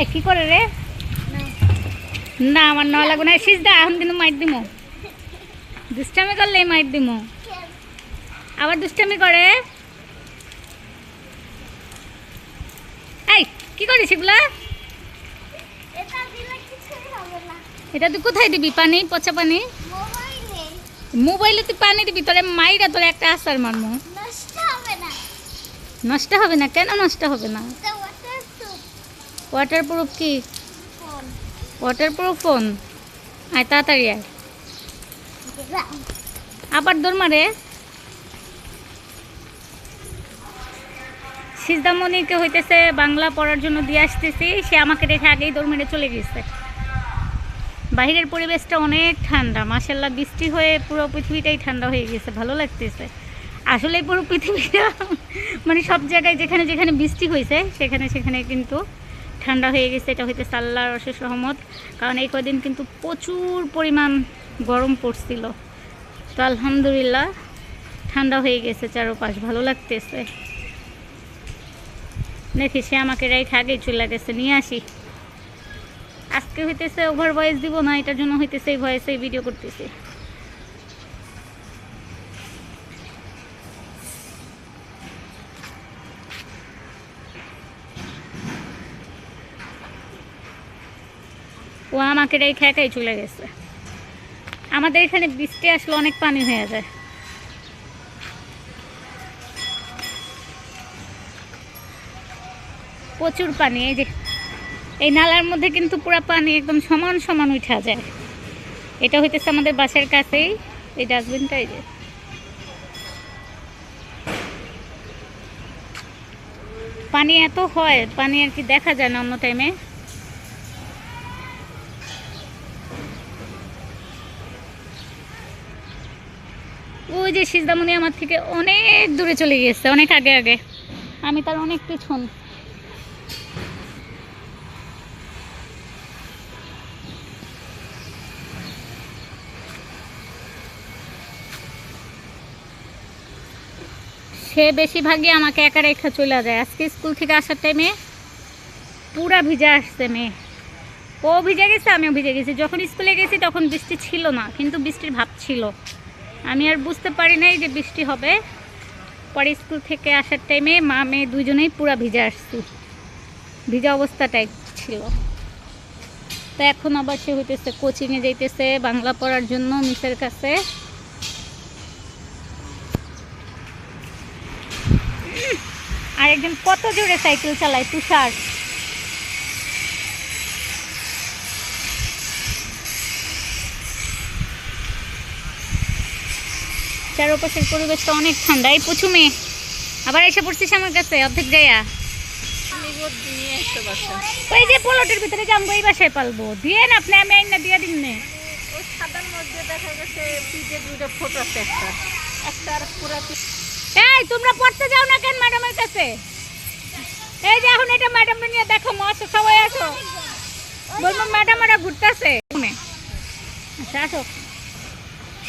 এই কি করে রে? না আমার নেওয়া লাগবে না। সিজ দা এখন কিন্তু মাইট দিমো। দুষ্টামি করলেই মাইট দিমো। আবার দুষ্টামি করে? এই কি করিস এগুলা? এটা তুই কোথায় দিবি? পানি? পচা পানি? মোবাইলে তুই পানি দিবি তোরে মাইরা তোরে একটা আসার মারমো। নষ্ট হবে না। নষ্ট হবে না? কেন নষ্ট হবে না? ওয়াটার প্রুফ কি? ফোন ওয়াটার প্রুফ ফোন আয়, তাড়াতাড়ি আয়। আবার দৌড় মারে। সিজদামণিকে হইতেছে বাংলা পড়ার জন্য দিয়ে আসতেছি। সে আমাকে রেখে আগেই দৌড় মেরে চলে গেছে। বাইরের পরিবেশটা অনেক ঠান্ডা। মাসাল্লাহ বৃষ্টি হয়ে পুরো পৃথিবীটাই ঠান্ডা হয়ে গেছে। ভালো লাগতেছে। আসলে পুরো পৃথিবীটা মানে সব জায়গায় যেখানে যেখানে বৃষ্টি হয়েছে সেখানে সেখানে কিন্তু ঠান্ডা হয়ে গেছে, এটা হইতে আল্লাহর অশেষ রহমত। কারণ এই কদিন কিন্তু প্রচুর পরিমাণ গরম পড়ছিল। তো আলহামদুলিল্লাহ, ঠান্ডা হয়ে গেছে চারোপাশ, ভালো লাগতেছে। দেখি সে আমাকে রাইট আগেই চলে গেছে, নিয়ে আসি। আজকে হইতেছে ওভার ভয়েস দিব না, এটার জন্য হইতেছে এই ভয়েসে ভিডিও করতেছি। ও আমাকে রেখে একাই চলে গেছে। আমাদের এখানে বৃষ্টি আসলে অনেক পানি হয়ে যায়। প্রচুর পানি, এই যে, এই নালার মধ্যে কিন্তু পুরো পানি একদম সমান সমান উঠা যায়। এটা হইতেছে আমাদের বাসার কাছেই, এই ডাস্টবিনটা, এই যে। পানি এত হয়, পানি আর কি দেখা যায় না অন্য টাইমে ওই যে সিজদামণি আমার থেকে অনেক দূরে চলে গিয়েছে, অনেক আগে আগে। আমি তার অনেক পিছন। সে বেশিরভাগই আমাকে একা রেখা চলে যায়। আজকে স্কুল থেকে আসার টাইমে পুরা ভিজে আসছে মেয়ে। ও ভিজে গেছে, আমিও ভিজে গেছি। যখন স্কুলে গেছি তখন বৃষ্টি ছিল না, কিন্তু বৃষ্টির ভাব ছিল। আমি আর বুঝতে পারি নাই যে বৃষ্টি হবে। পরে স্কুল থেকে আসার টাইমে মা মেয়ে দুজনেই পুরা ভিজে আসছি। ভিজা অবস্থাটাই ছিল। তো এখন আবার সে হইতেছে কোচিংয়ে যাইতেছে বাংলা পড়ার জন্য মিসের কাছে। উম, আর একজন কত জোরে সাইকেল চালায় তুষার? চারপাশের পরিবেশটা অনেক ঠান্ডা। এই পুছু মেয়ে আবার এসে পড়ছিস আমার কাছে, অর্ধেক যাইয়া ওই যে পোলটের ভিতরে জামবো এই বাসায় পালবো। দিয়ে না আপনি, আমি আইন না দিয়ে দিন নে। আছে তোমরা পড়তে যাও না কেন ম্যাডামের কাছে? এই যে এটা ম্যাডাম নিয়ে দেখো মাস সবাই আসো। বলব ম্যাডাম ওরা ঘুরতেছে। আচ্ছা আসো।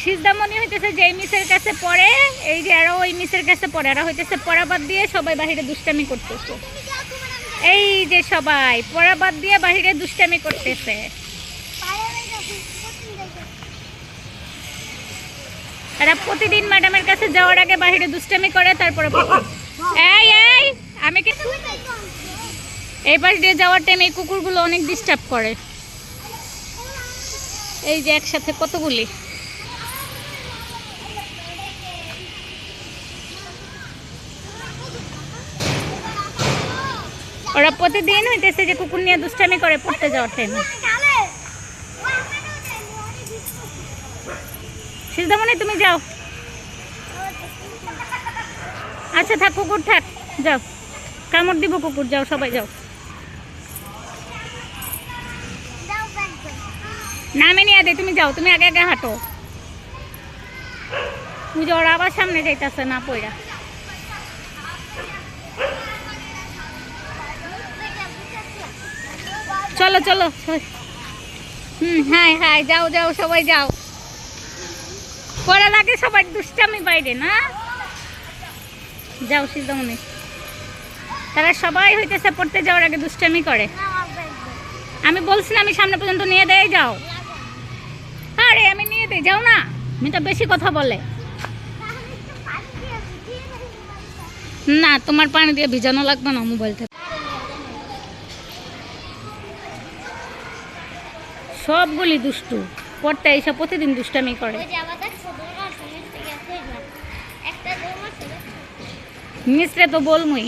সিজদামণি হইতেছে যে মিসের কাছে পড়ে, এই যে আরও ওই মিসের কাছে পড়ে আরও হইতেছে পড়াবাদ দিয়ে সবাই বাহিরে দুষ্টামি করতেছে। এই যে সবাই পড়াবাদ দিয়ে বাহিরে দুষ্টামি করতেছে। এরা প্রতিদিন ম্যাডামের কাছে যাওয়ার আগে বাহিরে দুষ্টামি করে, তারপরে। এই এই, আমি কি এই পাশ দিয়ে যাওয়ার টাইম এই কুকুরগুলো অনেক ডিস্টার্ব করে। এই যে একসাথে কতগুলি? ওরা প্রতিদিন হইতেছে যে কুকুর নিয়ে দুষ্টামি করে পড়তে যাওয়ার টাইমে সিদ্ধামণি তুমি যাও। আচ্ছা থাক, কুকুর থাক, যাও। কামড় দিব কুকুর, যাও, সবাই যাও। নামে নিয়ে দে, তুমি যাও, তুমি আগে আগে হাঁটো। বুঝো ওরা আবার সামনে যাইতেছে না পইরা চলো চলো হুম হ্যাঁ হ্যাঁ যাও যাও, সবাই যাও। পড়া লাগে সবাই দুষ্টামি বাইরে, না? যাও, সিদ্ধমণি। তারা সবাই হইতেছে পড়তে যাওয়ার আগে দুষ্টামি করে। আমি বলছিলাম আমি সামনে পর্যন্ত নিয়ে দেয় যাও। আরে, আমি নিয়ে দেই, যাও না। আমি তো বেশি কথা বলে। না, তোমার পানি দিয়ে ভিজানো লাগবে না, মোবাইলটা। সবগুলি দুষ্টু। পরটা এইসব প্রতিদিন দুষ্টামি করে। মিশ্রে তো বলমুই।